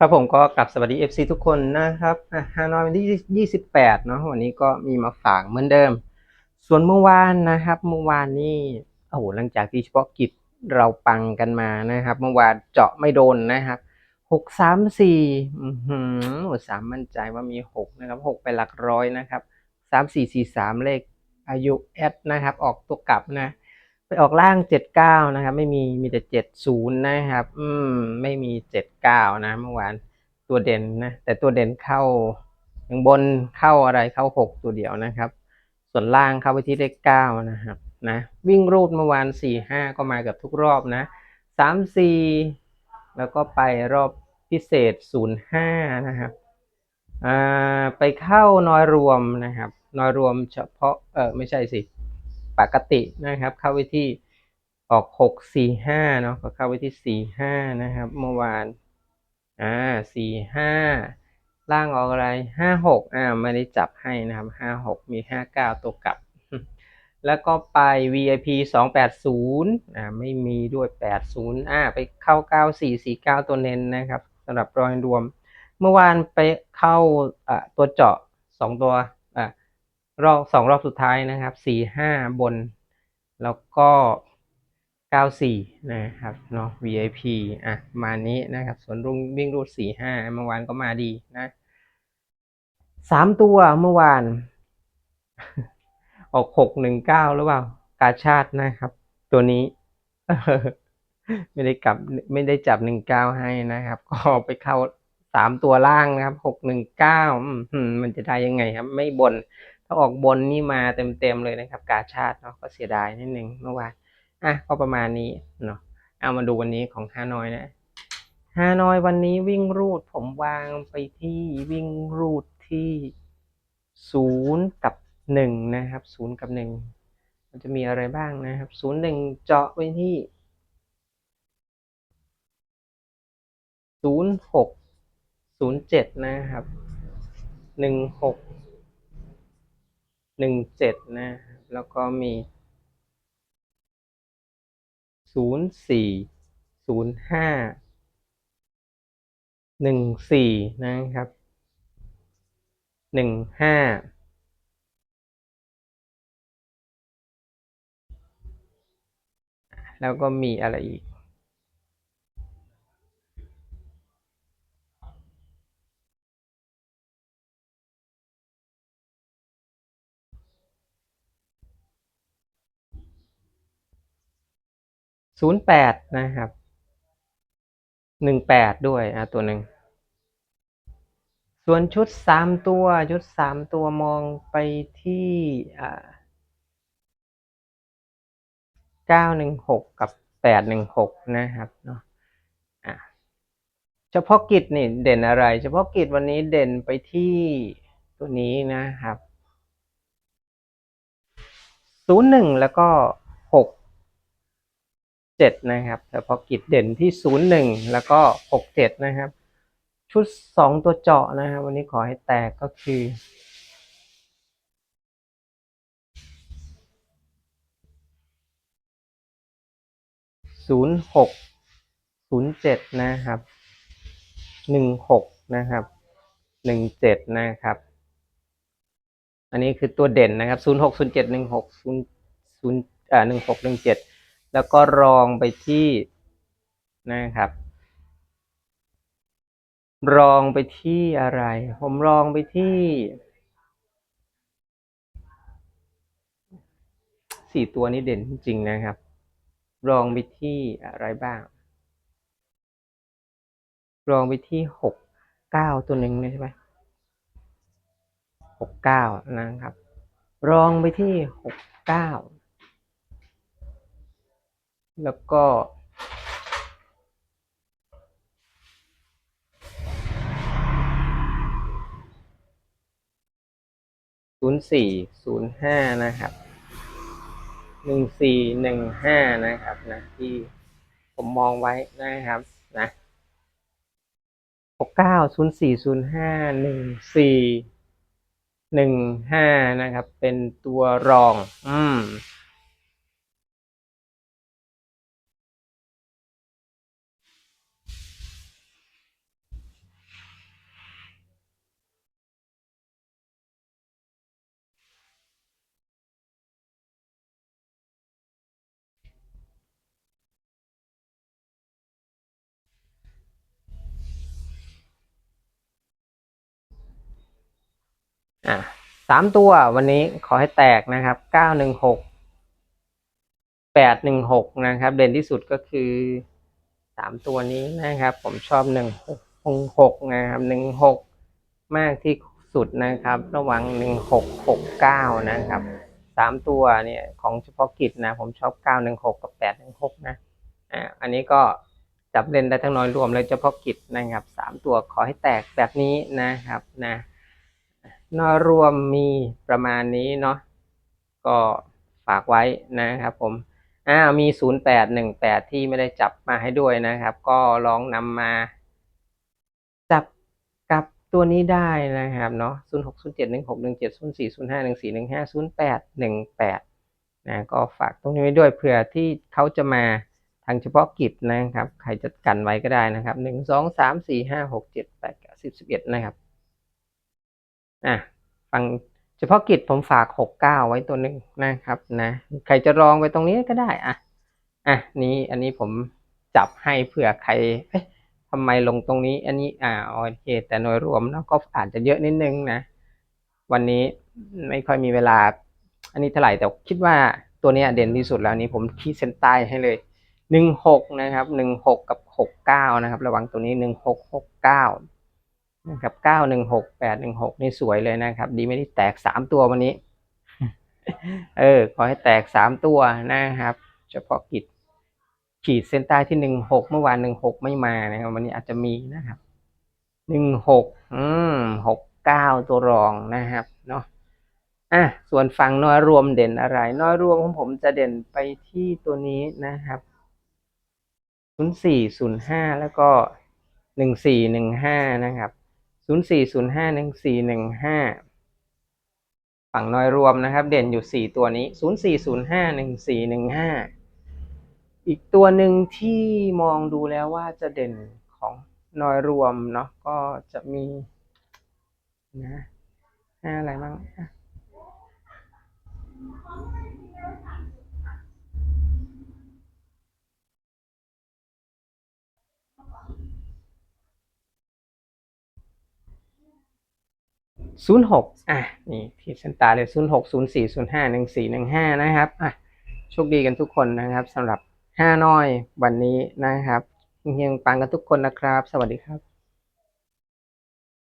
ครับผมก็กลับสวัสดี FC ทุกคนนะครับฮานอยวันที่ 28 เนาะวันนี้ก็มีมาฝากเหมือนเดิม ส่วนเมื่อวานนะครับเมื่อวานนี่โอ้โหหลังจากที่เฉพาะกิจเราปังกันมานะครับ เมื่อวานเจาะไม่โดนนะครับหกสามสี่อือหือสามมั่นใจว่ามีหกนะครับหกไปหลักร้อยนะครับสามสี่สี่สามเลขอายุแอดนะครับ ออกตัวกลับนะ ไปออกล่างเจ็ดเก้านะครับ ไม่มีมีแต่เจ็ดศูนย์นะครับ อืม ไม่มีเจ็ดเก้านะเมื่อวานตัวเด่นนะ แต่ตัวเด่นเข้าอย่างบนเข้าอะไรเข้าหกตัวเดียวนะครับ ส่วนล่างเข้าไปที่เลขเก้านะครับ นะ วิ่งรูดเมื่อวานสี่ห้าก็มากับทุกรอบนะสามสี่แล้วก็ไปรอบพิเศษศูนย์ห้านะครับอ่าไปเข้าน้อยรวมนะครับ น้อยรวมเฉพาะเออไม่ใช่สิ ปกตินะครับ เข้าไปที่ออกหกสี่ห้าเนาะก็เข้าไปที่สี่ห้านะครับ เมื่อวานอ่าสี่ห้าล่างออกอะไรห้าหกอ่าไม่ได้จับให้นะครับห้าหกมีห้าเก้าตัวกลับ แล้วก็ไป VIP สองแปดศูนย์อ่าไม่มีด้วยแปดศูนย์อ่าไปเข้าเก้าสี่สี่เก้าตัวเน้นนะครับสำหรับรอยรวม เมื่อวานไปเข้าอ่าตัวเจาะสองตัว รอบสองรอบสุดท้ายนะครับสี่ห้าบน แล้วก็เก้าสี่นะครับเนาะ VIP อะมานี้นะครับ ส่วนรุ่งวิ่งรูดสี่ห้าเมื่อวานก็มาดีนะสามตัวเมื่อวาน ออกหกหนึ่งเก้าหรือเปล่า กาชาตินะครับ ตัวนี้ ไม่ได้กลับไม่ได้จับหนึ่งเก้าให้นะครับ ก็ไปเข้าสามตัวล่างนะครับหกหนึ่งเก้ามันจะได้ยังไงครับ ไม่บน ถ้าออกบนนี่มาเต็มๆเลยนะครับ กาชาติเนาะก็เสียดายนิดนึงเมื่อวานอะก็ประมาณนี้เนาะเอามาดูวันนี้ของฮานอยนะฮานอยวันนี้วิ่งรูดผมวางไปที่วิ่งรูดที่ศูนย์กับหนึ่งนะครับศูนย์กับหนึ่งมันจะมีอะไรบ้างนะครับศูนย์หนึ่งเจาะไว้ที่ศูนย์หกศูนย์เจ็ดนะครับหนึ่งหก หนึ่งเจ็ดนะ แล้วก็มีศูนย์สี่ศูนย์ห้าหนึ่งสี่นะครับหนึ่งห้าแล้วก็มีอะไรอีก ศูนย์แปดนะครับหนึ่งแปดด้วยอะตัวหนึ่ง ส่วนชุดสามตัว ชุดสามตัวมองไปที่อ่าเก้าหนึ่งหกกับแปดหนึ่งหกนะครับเนาะอะเฉพาะกิจนี่เด่นอะไร เฉพาะกิจวันนี้เด่นไปที่ตัวนี้นะครับศูนย์หนึ่งแล้วก็ห 7 นะครับแต่พอกิจเด่นที่ 01 แล้วก็ 67 นะครับ ชุด 2 ตัวเจาะนะครับ วันนี้ขอให้แตกก็คือศูนย์หกศูนย์เจ็ดนะครับหนึ่งหกนะครับหนึ่งเจ็ดนะครับ อันนี้คือตัวเด่นนะครับศูนย์หกศูน06 07 16 0 0อ่าเจ็ด แล้วก็รองไปที่นะครับ รองไปที่อะไร ผมรองไปที่สี่ตัวนี้เด่นจริงๆนะครับ รองไปที่อะไรบ้าง รองไปที่หกเก้าตัวหนึ่งเลยใช่ไหมหกเก้านะครับ รองไปที่หกเก้า แล้วก็ ศูนย์สี่ศูนย์ห้านะครับ หนึ่งสี่หนึ่งห้านะครับนะที่ผมมองไว้นะครับนะหกเก้าศูนย์สี่ศูนย์ห้าหนึ่งสี่หนึ่งห้านะครับ เป็นตัวรอง อืม อะสามตัววันนี้ขอให้แตกนะครับเก้าหนึ่งหกแปดหนึ่งหกนะครับ เด่นที่สุดก็คือสามตัวนี้นะครับ ผมชอบหนึ่งหกหกนะครับหนึ่งหกมากที่สุดนะครับ ระหว่างหนึ่งหกหกเก้านะครับสามตัวเนี่ยของเฉพาะกิจนะ ผมชอบเก้าหนึ่งหกกับแปดหนึ่งหกนะอ่าอันนี้ก็จับเล่นได้ทั้งน้อยรวมเลยเฉพาะกิจนะครับสามตัวขอให้แตกแบบนี้นะครับนะ นอรวมมีประมาณนี้เนาะก็ฝากไว้นะครับผมอ้ามี 0818 ที่ไม่ได้จับมาให้ด้วยนะครับ ก็ลองนำมาจับกับตัวนี้ได้นะครับเนาะ06071617040514150818นะก็ฝากตรงนี้ไว้ด้วยเผื่อที่เขาจะมาทางเฉพาะกิจนะครับ ใครจะกันไว้ก็ได้นะครับหนึ่งสองสามสี่ห้าหกเจ็ดแปดสิบสิบเอ็ดนะครับ อะฟังเฉพาะกิจผมฝากหกเก้าไว้ตัวหนึ่งนะครับนะใครจะลองไว้ตรงนี้ก็ได้อะอะนี้อันนี้ผมจับให้เผื่อใครเอ๊ะทำไมลงตรงนี้ อันนี้อ่าโอเคแต่โดยรวมแล้วก็อาจจะเยอะนิดนึงนะ วันนี้ไม่ค่อยมีเวลา อันนี้เท่าไหร่แต่คิดว่าตัวนี้เด่นที่สุดแล้วนี้ผมขีดเส้นใต้ให้เลยหนึ่งหกนะครับหนึ่งหกกับหกเก้านะครับ ระวังตัวนี้หนึ่งหกหกเก้า นะครับเก้าหนึ่งหกแปดหนึ่งหกนี่สวยเลยนะครับ ดีไม่ได้แตกสามตัววันนี้ เออ ขอให้แตกสามตัวนะครับ เฉพาะกิจขีดเส้นใต้ที่หนึ่งหกเมื่อวานหนึ่งหกไม่มานะครับวันนี้อาจจะมีนะครับหนึ่งหกอืมหกเก้าตัวรองนะครับเนาะอะส่วนฝั่งน้อยรวมเด่นอะไรน้อยรวมของผมจะเด่นไปที่ตัวนี้นะครับศูนย์สี่ศูนย์ห้าแล้วก็หนึ่งสี่หนึ่งห้านะครับ ศูนย์สี่ศูนย์ห้าหนึ่งสี่หนึ่งห้าฝั่งนอยรวมนะครับ เด่นอยู่สี่ตัวนี้ศูนย์สี่ศูนย์ห้าหนึ่งสี่หนึ่งห้าอีกตัวหนึ่งที่มองดูแล้วว่าจะเด่นของนอยรวมเนาะก็จะมีนะอะไรบ้าง อะศูนย์หกอะ นี่ที่เส้นตาเลยศูนย์หกศูนย์สี่ศูนย์ห้าหนึ่งสี่หนึ่งห้านะครับ อะ โชคดีกันทุกคนนะครับสำหรับห้าน้อยวันนี้นะครับเฮียงๆปังกันทุกคนนะครับ สวัสดีครับ